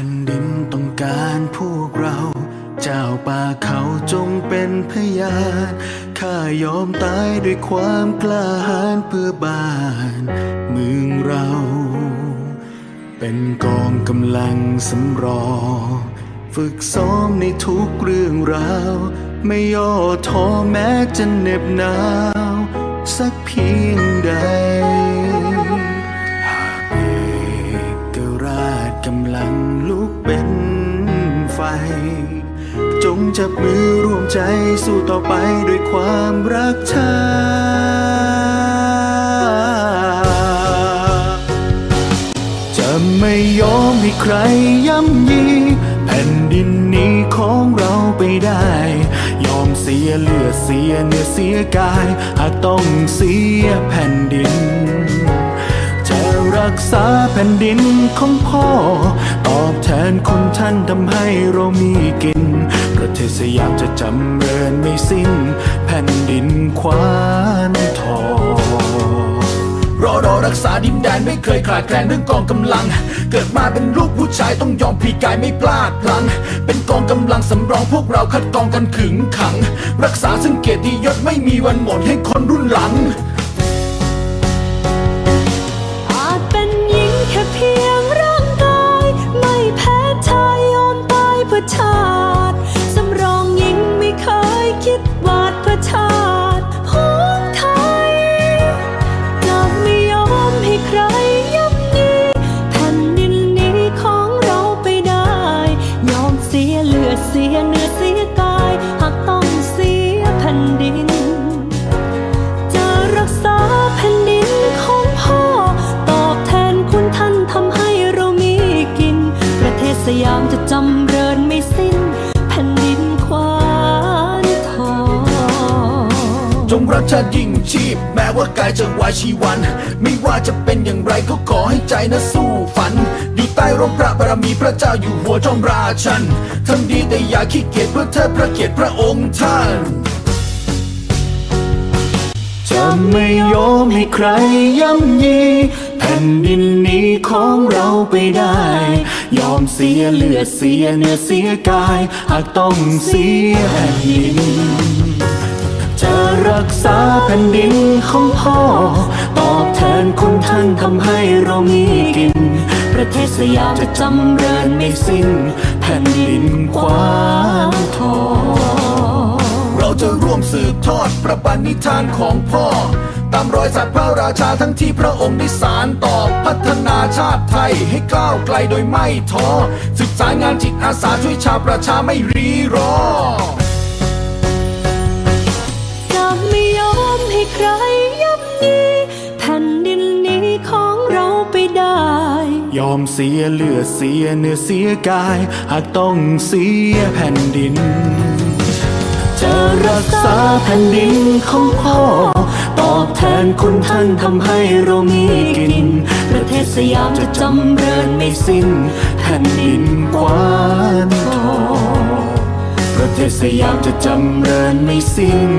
ผ่นดินต้องการพวกเรา เจ้าป่าเขาจงเป็นพยานข้ายอมตายด้วยความกล้าหาญเพื่อบ้านเมืองเรา เป็นกองกำลังสำรอง ฝึกซ้อมในทุกเรื่องราว ไม่ย่อท้อแม้จะเหน็บหนาว สักเพียงใด ไฟ จงจับมือร่วมใจสู้ต่อไปด้วยความรักชาติจะไม่ยอมให้ใครย่ำยีแผ่นดินนี้ของเราไปได้ ยอมเสียเลือดเสียเนื้อเสียกาย หากต้องเสียแผ่นดิน ษาแผ่นดินของพ่อ ตอบแทนคุณท่านทำให้เรามีกิน ประเทศสยามจะจำเริญไม่สิ้น แผ่นดินควานทองรอรอรักษาดินแดนไม่เคยขาดแคลนเรื่องกองกำลัง เกิดมาเป็นลูกผู้ชายต้องยอมพลีกายไม่พลาดพลัง เป็นกองกำลังสำรองพวกเราคัดกองกันขึงขัง รักษาซึ่งเกียรติยศไม่มีวันหมดให้คนรุ่นหลัง พื่อชาติของไทยจะไม่ยอมให้ใครย่ำยีแผ่นดินนี้ของเราไปได้ ยอมเสียเลือดเสียเนื้อเสียกาย หากต้องเสียแผ่นดิน จะรักษาแผ่นดินของพ่อ ตอบแทนคุณท่านทำให้เรามีกิน ประเทศสยามจะจำ รักชาติยิ่งชีพ แม้ว่ากายจะวายชีวัน ไม่ว่าจะเป็นอย่างไรก็ขอให้ใจนะสู้ฝัน อยู่ใต้ร่มพระบารมีพระเจ้าอยู่หัวจอมราชันทำดีแต่อย่าขี้เกียจเพื่อเทิดพระเกียรติพระองค์ท่าน จะไม่ยอมให้ใครย่ำยีแผ่นดินนี้ของเราไปได้ ยอมเสียเลือดเสียเนื้อเสียกาย หากต้องเสียแผ่นดิน จะรักษาแผ่นดินของพ่อ ตอบแทนคุณท่านทำให้เรามีกิน ประเทศสยามจะจำเริญไม่สิ้น แผ่นดินควานทองเราจะร่วมสืบทอดพระปณิธานของพ่อ ตามรอยสัตว์พระราชาทั้งที่พระองค์ได้สารต่อพัฒนาชาติไทยให้ก้าวไกลโดยไม่ท้อศึกษางานจิตอาสาช่วยชาวประชาไม่รีรอ ยอมเสียเลือดเสียเนื้อเสียกาย หากต้องเสียแผ่นดิน จะรักษาแผ่นดินของพ่อ ตอบแทนคุณท่านทำให้เรามีกิน ประเทศสยามจะจำเริญไม่สิ้น แผ่นดินกว้านทองประเทศสยามจะจำเริญไม่สิ้น